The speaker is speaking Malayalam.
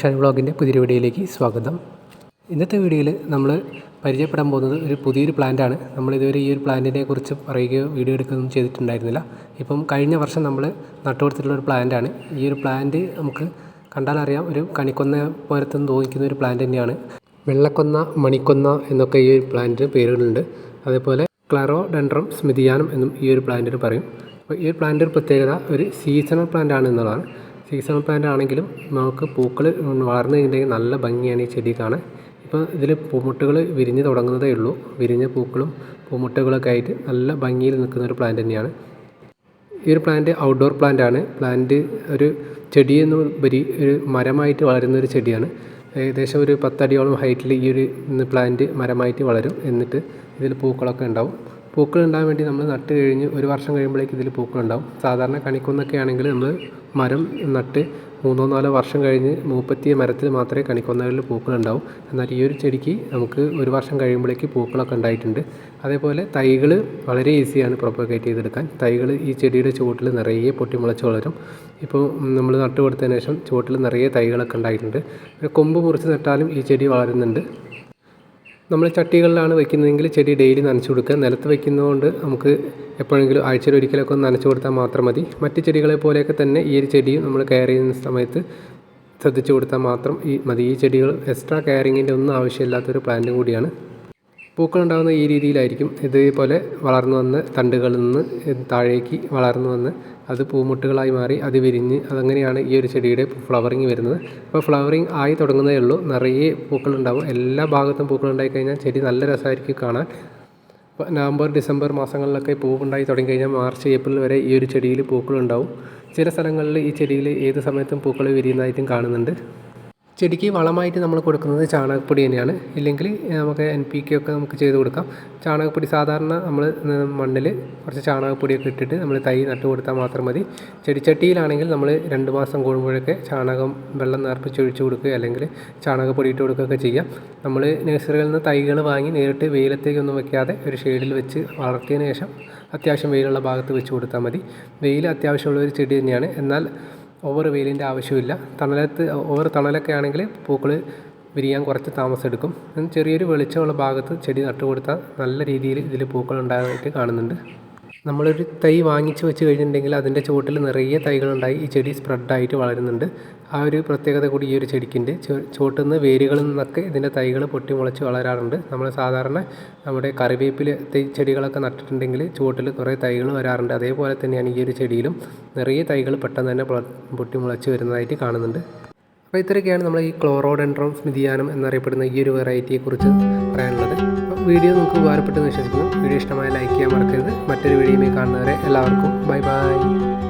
റോഷൻ വ്ളോഗിന്റെ പുതിയൊരു വീഡിയോയിലേക്ക് സ്വാഗതം. ഇന്നത്തെ വീഡിയോയിൽ നമ്മൾ പരിചയപ്പെടാൻ പോകുന്നത് ഒരു പുതിയൊരു പ്ലാന്റാണ്. നമ്മൾ ഇതുവരെ ഈ ഒരു പ്ലാന്റിനെ കുറിച്ച് പറയുകയോ വീഡിയോ എടുക്കുകയൊന്നും ചെയ്തിട്ടുണ്ടായിരുന്നില്ല. ഇപ്പം കഴിഞ്ഞ വർഷം നമ്മൾ നട്ടുകൊടുത്തിട്ടുള്ള ഒരു പ്ലാന്റാണ്. ഈ ഒരു പ്ലാന്റ് നമുക്ക് കണ്ടാലറിയാം ഒരു കണിക്കൊന്ന പോലത്തെ തോന്നിക്കുന്ന ഒരു പ്ലാന്റ് തന്നെയാണ്. വെള്ളക്കൊന്ന മണിക്കൊന്ന എന്നൊക്കെ ഈ ഒരു പ്ലാന്റിന് പേരുകളുണ്ട്. അതേപോലെ ക്ലറോ ഡെൻഡ്രം സ്മിതിയാനം എന്നും ഈ ഒരു പ്ലാന്റിന് പറയും. അപ്പോൾ ഈ ഒരു പ്ലാന്റ് ഒരു പ്രത്യേകത ഒരു സീസണൽ പ്ലാന്റ് ആണ് എന്നുള്ളതാണ് സീസണൽ പ്ലാന്റ് ആണെങ്കിലും നമുക്ക് പൂക്കൾ വളർന്നു കഴിഞ്ഞിട്ടുണ്ടെങ്കിൽ നല്ല ഭംഗിയാണ് ഈ ചെടി കാണാൻ ഇപ്പോൾ ഇതിൽ പൂമുട്ടുകൾ വിരിഞ്ഞ് തുടങ്ങുന്നതേ ഉള്ളൂ. വിരിഞ്ഞ പൂക്കളും പൂമുട്ടുകളൊക്കെ ആയിട്ട് നല്ല ഭംഗിയിൽ നിൽക്കുന്ന ഒരു പ്ലാന്റ് തന്നെയാണ്. ഈ ഒരു പ്ലാന്റ് ഔട്ട്ഡോർ പ്ലാന്റ് ആണ്. പ്ലാന്റ് ഒരു ചെടിയെന്ന് ഉപരി ഒരു മരമായിട്ട് വളരുന്ന ഒരു ചെടിയാണ്. ഏകദേശം ഒരു പത്തടിയോളം ഹൈറ്റിൽ ഈ ഒരു പ്ലാന്റ് മരമായിട്ട് വളരും. എന്നിട്ട് ഇതിൽ പൂക്കളൊക്കെ ഉണ്ടാവും. പൂക്കൾ ഉണ്ടാകാൻ വേണ്ടി നമ്മൾ നട്ട് കഴിഞ്ഞ് ഒരു വർഷം കഴിയുമ്പോഴേക്കും ഇതിൽ പൂക്കളുണ്ടാവും. സാധാരണ കണിക്കൊന്നൊക്കെ ആണെങ്കിൽ നമ്മൾ മരം നട്ട് മൂന്നോ നാലോ വർഷം കഴിഞ്ഞ് മൂപ്പത്തിയ മരത്തിൽ മാത്രമേ കണിക്കൊന്നകളിൽ പൂക്കളുണ്ടാവും. എന്നാൽ ഈ ഒരു ചെടിക്ക് നമുക്ക് ഒരു വർഷം കഴിയുമ്പോഴേക്ക് പൂക്കളൊക്കെ ഉണ്ടായിട്ടുണ്ട്. അതേപോലെ തൈകൾ വളരെ ഈസിയാണ് പ്രൊപ്പഗേറ്റ് ചെയ്തെടുക്കാൻ. തൈകൾ ഈ ചെടിയുടെ ചുവട്ടിൽ നിറയെ പൊട്ടി മുളച്ച് വളരും. ഇപ്പോൾ നമ്മൾ നട്ട് കൊടുത്തതിന് ശേഷം ചുവട്ടിൽ നിറയെ തൈകളൊക്കെ ഉണ്ടായിട്ടുണ്ട്. കൊമ്പ് മുറിച്ച് നട്ടാലും ഈ ചെടി വളരുന്നുണ്ട്. നമ്മൾ ചട്ടികളിലാണ് വെക്കുന്നതെങ്കിൽ ചെടി ഡെയിലി നനച്ചു കൊടുക്കുക. നിലത്ത് വെക്കുന്നതുകൊണ്ട് നമുക്ക് എപ്പോഴെങ്കിലും ആഴ്ചയിൽ ഒരിക്കലൊക്കെ ഒന്ന് നനച്ചു കൊടുത്താൽ മാത്രം മതി. മറ്റ് ചെടികളെ പോലെയൊക്കെ തന്നെ ഈ ഒരു ചെടിയും നമ്മൾ കെയർ ചെയ്യുന്ന സമയത്ത് ശ്രദ്ധിച്ചു കൊടുത്താൽ മാത്രം ഈ മതി. ഈ ചെടികൾ എക്സ്ട്രാ കെയറിങ്ങിന്റെ ഒന്നും ആവശ്യമില്ലാത്തൊരു പ്ലാന്റും കൂടിയാണ്. പൂക്കളുണ്ടാകുന്ന ഈ രീതിയിലായിരിക്കും ഇതേപോലെ വളർന്നു വന്ന് തണ്ടുകളിൽ നിന്ന് താഴേക്ക് വളർന്നു വന്ന് അത് പൂമുട്ടുകളായി മാറി അത് വിരിഞ്ഞ് അതങ്ങനെയാണ് ഈ ഒരു ചെടിയുടെ ഫ്ലവറിങ് വരുന്നത്. അപ്പോൾ ഫ്ലവറിങ് ആയി തുടങ്ങുന്നതേ ഉള്ളൂ. നിറയെ പൂക്കളുണ്ടാവും. എല്ലാ ഭാഗത്തും പൂക്കളുണ്ടായി കഴിഞ്ഞാൽ ചെടി നല്ല രസമായിരിക്കും കാണാൻ. നവംബർ ഡിസംബർ മാസങ്ങളിലൊക്കെ പൂവുണ്ടായി തുടങ്ങി കഴിഞ്ഞാൽ മാർച്ച് ഏപ്രിൽ വരെ ഈ ഒരു ചെടിയിൽ പൂക്കളുണ്ടാവും. ചില സ്ഥലങ്ങളിൽ ഈ ചെടിയിൽ ഏത് സമയത്തും പൂക്കൾ വിരിയുന്നതായിട്ടും കാണുന്നുണ്ട്. ചെടിക്ക് വളമായിട്ട് നമ്മൾ കൊടുക്കുന്നത് ചാണകപ്പൊടി തന്നെയാണ്. ഇല്ലെങ്കിൽ നമുക്ക് എൻ പി കെ ഒക്കെ നമുക്ക് ചെയ്ത് കൊടുക്കാം. ചാണകപ്പൊടി സാധാരണ നമ്മൾ മണ്ണിൽ കുറച്ച് ചാണകപ്പൊടിയൊക്കെ ഇട്ടിട്ട് നമ്മൾ തൈ നട്ട് കൊടുത്താൽ മാത്രം മതി. ചെടിച്ചട്ടിയിലാണെങ്കിൽ നമ്മൾ രണ്ട് മാസം കൂടുമ്പോഴൊക്കെ ചാണകം വെള്ളം നേർപ്പിച്ചൊഴിച്ച് കൊടുക്കുക. അല്ലെങ്കിൽ ചാണകപ്പൊടി ഇട്ട് കൊടുക്കുകയൊക്കെ ചെയ്യാം. നമ്മൾ നഴ്സറികളിൽ നിന്ന് തൈകൾ വാങ്ങി നേരിട്ട് വെയിലത്തേക്കൊന്നും വെക്കാതെ ഒരു ഷെയ്ഡിൽ വെച്ച് വളർത്തിയതിന് ശേഷം അത്യാവശ്യം വെയിലുള്ള ഭാഗത്ത് വെച്ച് കൊടുത്താൽ മതി. വെയിൽ അത്യാവശ്യമുള്ള ഒരു ചെടി തന്നെയാണ്. എന്നാൽ ഓവർ വെയിലിന്റെ ആവശ്യമില്ല. തണലത്ത് ഓവർ തണലൊക്കെ ആണെങ്കിൽ പൂക്കൾ വിരിയാൻ കുറച്ച് താമസം എടുക്കും ചെറിയൊരു വെളിച്ചമുള്ള ഭാഗത്ത് ചെടി നട്ടു കൊടുത്താൽ നല്ല രീതിയിൽ ഇതിൽ പൂക്കൾ ഉണ്ടാകാനായിട്ട് കാണുന്നുണ്ട്. നമ്മളൊരു തൈ വാങ്ങിച്ച് വെച്ച് കഴിഞ്ഞിട്ടുണ്ടെങ്കിൽ അതിന്റെ ചുവട്ടിൽ നിറയെ തൈകളുണ്ടായി ഈ ചെടി സ്പ്രെഡായിട്ട് വളരുന്നുണ്ട്. ആ ഒരു പ്രത്യേകത കൂടി ഈ ഒരു ചെടിക്കിന്റെ ചുവട്ടിൽ നിന്ന് വേരുകളിൽ നിന്നൊക്കെ ഇതിന്റെ തൈകൾ പൊട്ടി മുളച്ച് വളരാറുണ്ട്. നമ്മൾ സാധാരണ നമ്മുടെ കറിവേപ്പില തൈ ചെടികളൊക്കെ നട്ടിട്ടുണ്ടെങ്കിൽ ചുവട്ടിൽ കുറേ തൈകൾ വരാറുണ്ട്. അതേപോലെ തന്നെയാണ് ഈ ഒരു ചെടിയിലും നിറയെ തൈകൾ പെട്ടെന്ന് തന്നെ പൊട്ടി മുളച്ച് വരുന്നതായിട്ട് കാണുന്നുണ്ട്. അപ്പോൾ ഇത്രയൊക്കെയാണ് നമ്മൾ ഈ ക്ലോറോഡെൻഡ്രോം സ്മിതിയാനം എന്നറിയപ്പെടുന്ന ഈ ഒരു വെറൈറ്റിയെക്കുറിച്ച് പറയാനുള്ളത്. വീഡിയോ നിങ്ങൾക്ക് ഉപകാരപ്പെട്ടെന്ന് വിശ്വസിക്കുന്നു. വീഡിയോ ഇഷ്ടമായ ലൈക്ക് ചെയ്യാൻ മറക്കരുത്. മറ്റൊരു വീഡിയോയിൽ കാണുന്നവരെ എല്ലാവർക്കും ബൈ ബൈ.